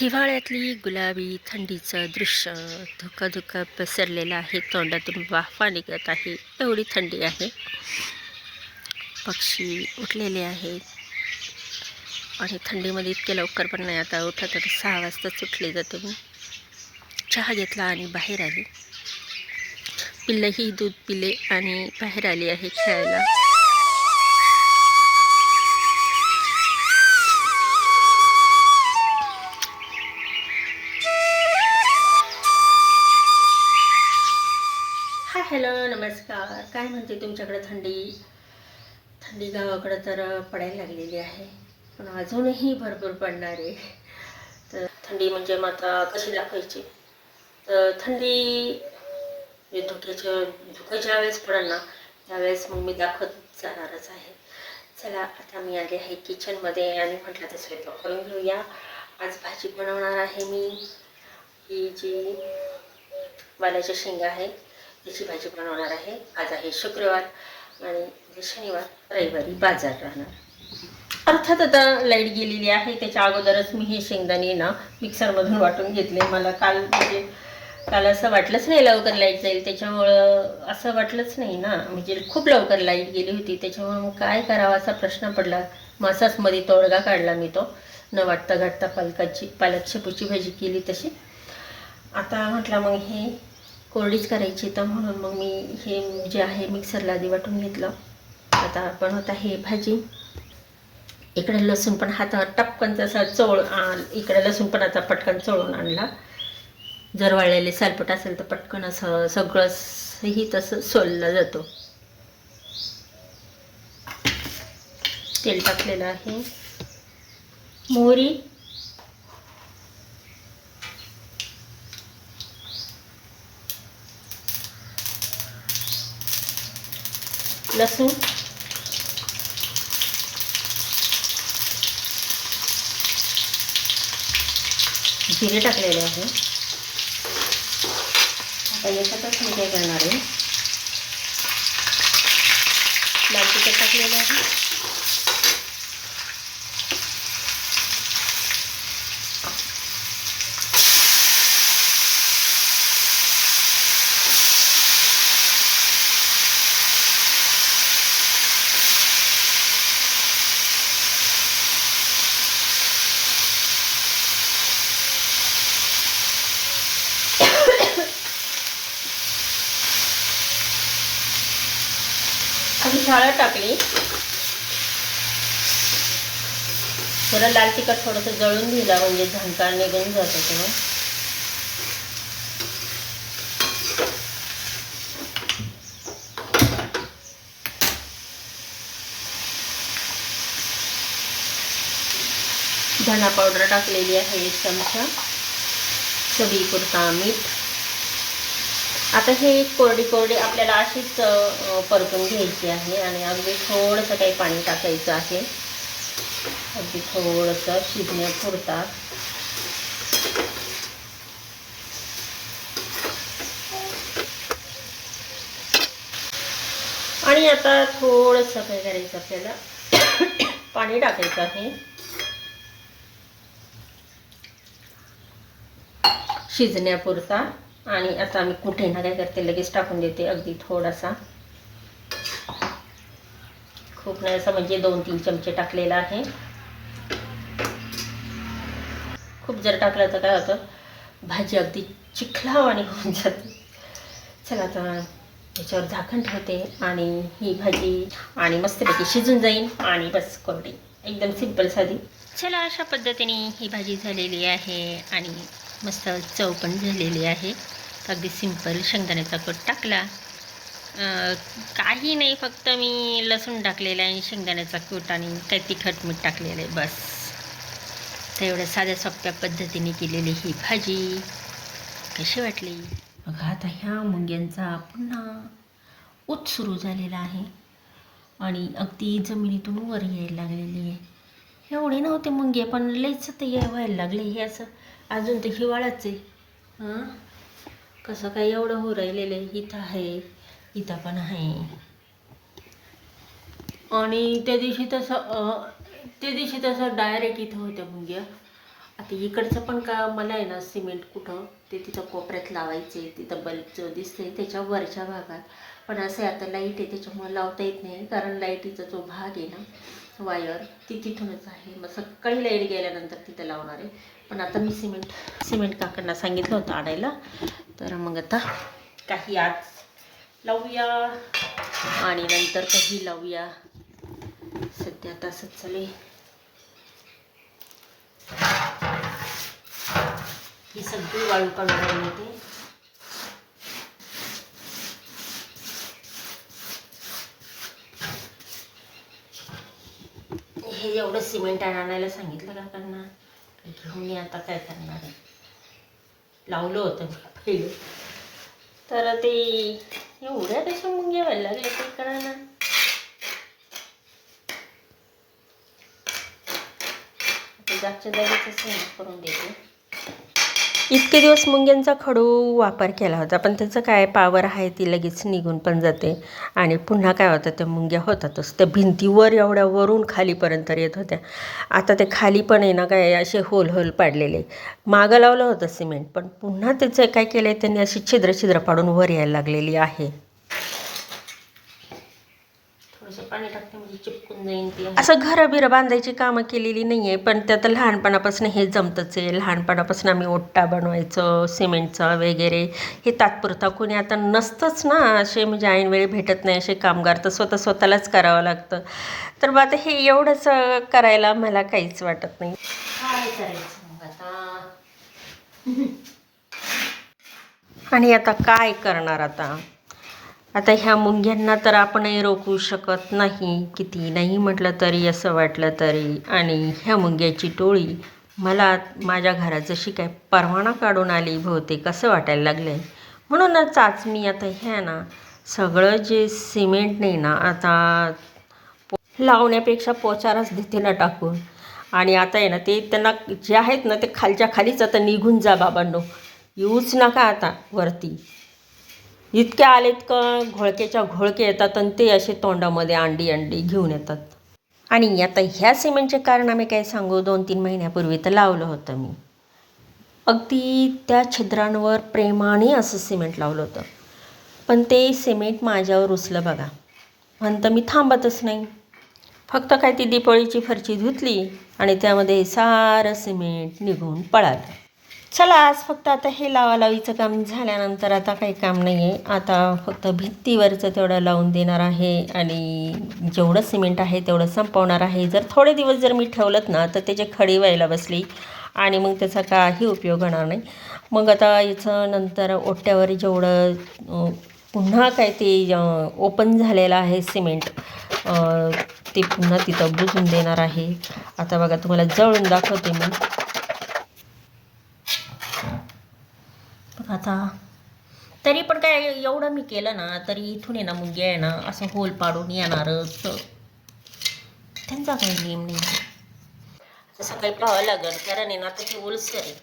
हिवाळ्यातली गुलाबी थंडीचं दृश्य धुकं धुकं पसरलेलं आहे. तोंडातून वाफा निघत आहे. एवढी थंडी आहे. पक्षी उठलेले आहेत. आणि थंडीमध्ये इतके लवकर पण नाही आता उठत तर सहा वाजताच उठले जाते मी. चहा घेतला आणि बाहेर आली. पिल्लंही दूध पिले आणि बाहेर आली आहे खेळायला. काय म्हणते तुमच्याकडे थंडी? थंडी गावाकडं तर पडायला लागलेली आहे. पण अजूनही भरपूर पडणार आहे. तर थंडी म्हणजे मग आता कशी दाखवायची? तर थंडी म्हणजे धुक्याच्या धुकं वेळेस पडेल ना त्यावेळेस मग मी दाखवत जाणारच आहे. चला आता मी आले आहे किचनमध्ये आणि म्हटलं तर स्वयंपाक करून घेऊया. आज भाजी बनवणार आहे मी. ही जी वालाच्या शेंगा आहे त्याची भाजी बनवणार आहे. आज आहे शुक्रवार आणि शनिवार रविवारी बाजार राहणार. अर्थात आता लाइट गेलेली आहे. त्याच्या अगोदरच मी हे शेंगदाणे ना मिक्सरमधून वाटून घेतले. मला काल म्हणजे काल असं वाटलंच नाही लवकर लाइट जाईल. त्याच्यामुळं असं वाटलंच नाही ना. म्हणजे खूप लवकर लाइट गेली होती. त्याच्यामुळं मग काय करावा असा प्रश्न पडला. मग असाच मध्ये तोडगा काढला मी तो. न वाटता घाटता पालकाची पालक शेपूची भाजी केली तशी. आता म्हटलं मग हे कोरडीच करायची तर म्हणून मग मी हे जे आहे मिक्सरला आधी वाटून घेतलं. आता बनवत आहे भाजी. इकडे लसूण पण हातावर टपकन तसा चोळ आण इकडे लसूण पण आता पटकन चोळून आणला. जर वाळलेले सालपट असेल तर पटकन असं सगळंही तसं सोललं जातो. तेल टाकलेलं आहे. मोहरी. लसूण. जिरे टाकलेले आहे. आता याच्यातच मी काय करणार आहे. लाल तिखट टाकलेलं आहे. हळद टाकली. थोडं लाल तिखट थोडंसं जळून दिला म्हणजे झणकार निघून जातो तेव्हा. धना पावडर टाकलेली आहे एक चमचा. चवीपुरता मीठ. आता हे कोरडी कोरडी आपल्याला अशीच परतून घ्यायची आहे आणि अगदी थोडंसं काही पाणी टाकायचं आहे. अगदी थोडंसं शिजण्यापुरता. आणि आता थोडंसं काय करायचं आपल्याला? पाणी टाकायचं आहे. शिजण्यापुरता. आणि आता मी कुठे ना काय करते लगेच टाकून देते अगदी थोडासा. खूप नाही असं म्हणजे दोन तीन चमचे टाकलेला आहे. खूप जर टाकलं तर काय होतं भाजी अगदी चिखलावाणी होऊन जाते. चला आता त्याच्यावर झाकण ठेवते आणि ही भाजी आणि मस्तपैकी शिजून जाईल आणि बस कोरडी एकदम सिंपल साधी. चला अशा पद्धतीने ही भाजी झालेली आहे आणि मस्त चव पण झालेली आहे. अगदी सिंपल शेंगदाण्याचा कट टाकला. काही नाही फक्त मी लसूण टाकलेलं आहे आणि शेंगदाण्याचा कूट आणि काही तिखट मीठ टाकलेलं आहे बस. तर एवढ्या साध्या सोप्या पद्धतीने केलेली ही भाजी. कशी वाटली? बघा आता ह्या मुंग्यांचा पुन्हा ऊत सुरू झालेला आहे. आणि अगदी जमिनीतून वर यायला लागलेली आहे. एवढे नव्हते मुंगे पण लयच ते व्हायला लागले हे असं. अजून ते हिवाळाच आहे हां? कसं काय एवढं हो राहिलेलं आहे? इथं आहे इथं पण आहे. आणि त्या दिवशी तसं त्या दिवशी तसं डायरेक्ट इथं होत्या मुंग्या. आता इकडचं पण का मला आहे ना सिमेंट कुठं ते तिथं कोपऱ्यात लावायचे तिथं बल्ब जो दिसते त्याच्या वरच्या भागात. पण असं आहे आता लाइट आहे त्याच्यामुळे लावता येत नाही कारण लाईटीचा जो भाग आहे ना वायर ती तिथूनच आहे. मग सकाळी लाइट गेल्यानंतर तिथं लावणार आहे. पण आता मी सिमेंट सिमेंट काकांना सांगितलं होतं आणायला. तर मग आता काही आज लावूया. आणि नंतर काही लावूया. सध्या आता असंच चालू ही सगळी वाळू काढून राहिली हे एवढं सिमेंट आणायला सांगितलं काकांना. घेऊन मी आता काय करणार आहे लावलं होतं पहिलं. तर ते एवढ्या कशा मुंग्या व्हायला लागल्या ते कळायला जागच्या जागेच सिमेंट करून देते. इतके दिवस मुंग्यांचा खडू वापर केला होता पण त्याचं काय पावर आहे ती लगेच निघून पण जाते. आणि पुन्हा काय होतं त्या मुंग्या होतातच. त्या भिंतीवर एवढ्या वरून खालीपर्यंत येत होत्या. आता ते खाली पण आहे ना काय असे होल होल पाडलेले. मागं लावलं होतं सिमेंट पण पुन्हा त्याचं काय केलं आहे त्यांनी अशी छिद्र छिद्र पाडून वर यायला लागलेली आहे थोडंसं पाणी टाकते म्हणजे चिपकून जाईन ती असं घरं बिरं बांधायची कामं केलेली नाही आहे पण त्यात लहानपणापासून हे जमतंच आहे. लहानपणापासून आम्ही ओट्टा बनवायचं सिमेंटचा वगैरे. हे तात्पुरता कोणी आता नसतंच ना असे म्हणजे ऐनवेळी भेटत नाही असे कामगार तर स्वतः स्वतःलाच करावं लागतं. तर मग आता हे एवढंच करायला मला काहीच वाटत नाही. काय करायचं मग आता? आणि आता काय करणार आता? आता ह्या मुंग्यांना तर आपणही रोखू शकत नाही. किती नाही म्हटलं तरी असं वाटलं तरी. आणि ह्या मुंग्याची टोळी मला माझ्या घरात जशी काय परवाना काढून आली बहुतेक असं वाटायला लागलं आहे म्हणूनच आज मी आता ह्या ना सगळं जे सिमेंट नाही ना आता पो लावण्यापेक्षा पोचारच देते ना टाकून. आणि आता आहे ना ते त्यांना जे आहेत ना ते खालच्या खालीच आता निघून जा बाबांनो. येऊच नका आता वरती. इतके आलेत का घोळकेच्या घोळके येतात आणि ते असे तोंडामध्ये अंडी अंडी घेऊन येतात. आणि आता ह्या सिमेंटचे कारण आम्ही काय सांगू? दोन तीन महिन्यापूर्वी तर लावलं होतं मी. अगदी त्या छिद्रांवर प्रेमाने असं सिमेंट लावलं होतं. पण ते सिमेंट माझ्यावर उचलं बघा. म्हणतं मी थांबतच नाही. फक्त काय ती दिपळीची फरची धुतली आणि त्यामध्ये सारं सिमेंट निघून पळालं. चला आज फक्त आता हे लावालावीचं काम झाल्यानंतर आता काही काम नाही आहे आता फक्त भिंतीवरचं तेवढं लावून देणार आहे आणि जेवढं सिमेंट आहे तेवढं संपवणार आहे. जर थोडे दिवस जर मी ठेवलंत ना तर त्याचे खडी व्हायला बसली आणि मग त्याचा काही उपयोग होणार नाही. मग आता याचं नंतर ओट्यावर जेवढं पुन्हा काय ते ओपन झालेलं आहे सिमेंट ते पुन्हा तिथं बुजून देणार आहे. आता बघा तुम्हाला जळून दाखवते मी बघ आता तरी पण काय एवढं मी केलं ना तरी इथून आहे ना मुंग्या आहे ना असं होल पाडून येणारच त्यांचा काही नेम नाही. आता सकाळी पाहावं लागेल कारण आहे ना आता ते ओलसर आहे.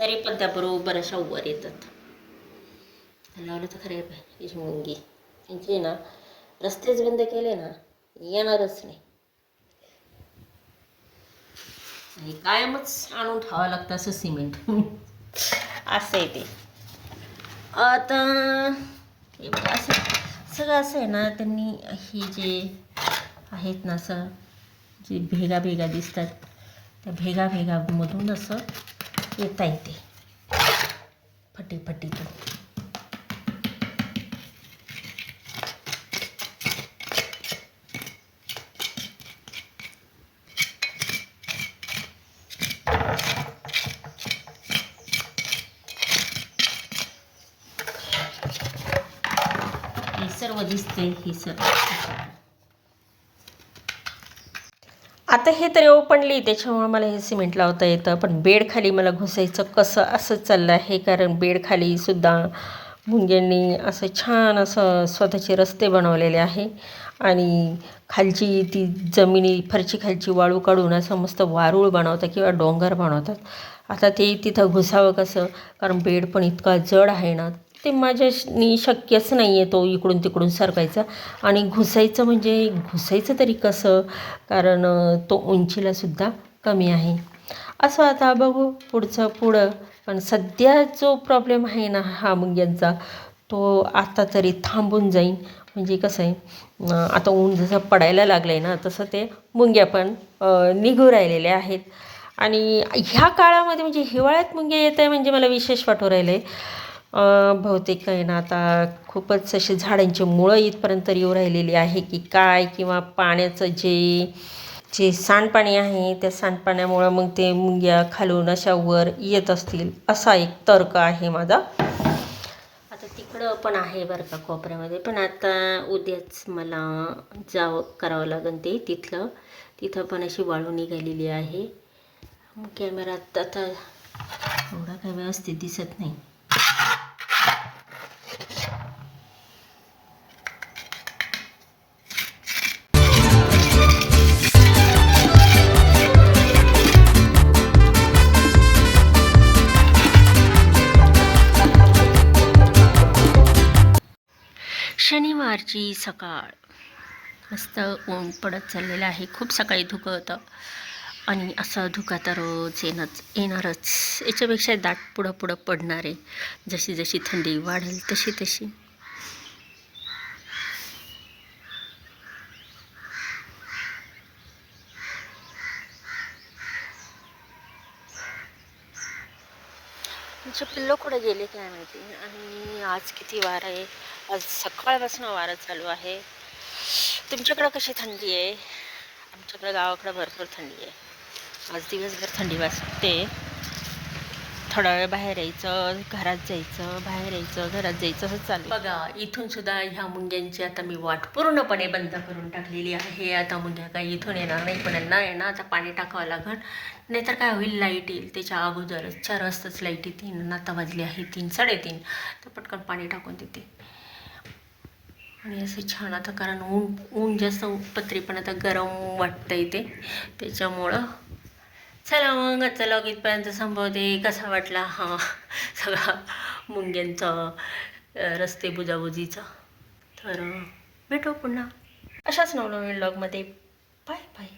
तरी पण त्या बरोबर अशा उवर येतात लावलं तर खरे याची मुंगी त्यांचे ना रस्तेच बंद केले ना येणारच नाही. आणि कायमच आणून ठेवावं लागतं असं सिमेंट. असं आहे ते. आता हे बघा असं सगळं असं आहे ना त्यांनी ही जे आहेत ना असं जे भेगा भेगा दिसतात त्या भेगा भेगामधून असं येता येते. फटी फटीतून हे सर्व दिसते हे सर्व. आता हे तरी ओपनली त्याच्यामुळे मला हे सिमेंट लावता येतं. पण बेडखाली मला घुसायचं कसं असं चाललं आहे कारण बेडखाली सुद्धा मुंग्यांनी असं छान असं स्वतःचे रस्ते बनवलेले आहे. आणि खालची ती जमिनी फरची खालची वाळू काढून असं मस्त वारूळ बनवतात किंवा डोंगर बनवतात. आता ते तिथं घुसावं कसं? कारण बेड पण इतका जड आहे ना ते माझ्यानी शक्यच नाही आहे तो इकडून तिकडून सरकायचा. आणि घुसायचं म्हणजे घुसायचं तरी कसं? कारण तो उंचीलासुद्धा कमी आहे. असं आता बघू पुढचं पुढं. पण सध्या जो प्रॉब्लेम आहे ना हा मुंग्यांचा तो आता तरी थांबून जाईन. म्हणजे कसं आहे आता ऊन जसं पडायला लागलं आहे ना तसं ते मुंग्या पण निघू राहिलेल्या आहेत. आणि ह्या काळामध्ये म्हणजे हिवाळ्यात मुंग्या येत आहे म्हणजे मला विशेष वाटू राहिलं आहे बहुतेक काही ना आता खूपच असे झाडांची मुळं इथपर्यंत येऊ राहिलेली आहे की काय किंवा पाण्याचं जे जे सांडपाणी आहे त्या सांडपाण्यामुळं मग ते मुंग्या खालून अशा वर येत असतील असा एक तर्क आहे माझा. आता तिकडं पण आहे बरं का कोपऱ्यामध्ये पण आता उद्याच मला जावं करावं लागेल ते तिथलं. तिथं पण अशी वाळू निघालेली आहे. कॅमेरात आता एवढा काय व्यवस्थित दिसत नाही. शनिवारची सकाळ मस्त ऊन पडत चाललेलं आहे. खूप सकाळी धुकं होतं. आणि असं धुका तर रोज येणंच येणारच. याच्यापेक्षा दाट पुढं पुढं पडणार आहे जशी जशी थंडी वाढेल तशी तशी. आमचे पिल्लो कुठे गेले काय माहिती? आणि आज किती वार आहे? आज सकाळपासून वारं चालू आहे. तुमच्याकडं कशी थंडी आहे? आमच्याकडं गावाकडं भरपूर थंडी आहे. आज दिवसभर थंडी वाजते. थोडा वेळ बाहेर यायचं घरात जायचं बाहेर यायचं घरात जायचं असं चालू बघा इथून सुद्धा ह्या मुंग्यांची आता मी वाट पूर्णपणे बंद करून टाकलेली आहे. आता मुंग्या काही इथून येणार नाही पण यांना येणार. आता पाणी टाकावं लागेल. नाहीतर काय होईल? लाइट येईल. त्याच्या अगोदरच चार वाजताच लाइट येते. आता वाजली आहे. तीन साडेतीन. तर पटकन पाणी टाकून देते. आणि असं छान आता कारण ऊन ऊन जास्त पत्री पण आता गरम वाटतं इथे त्याच्यामुळं चला मग आजचा लॉग इथपर्यंत संपवते. कसा वाटला हा सगळा मुंग्यांचं रस्ते बुजाबुजीचा? तर भेटू पुन्हा. अशाच नवनवीन लॉगमध्ये बाय बाय.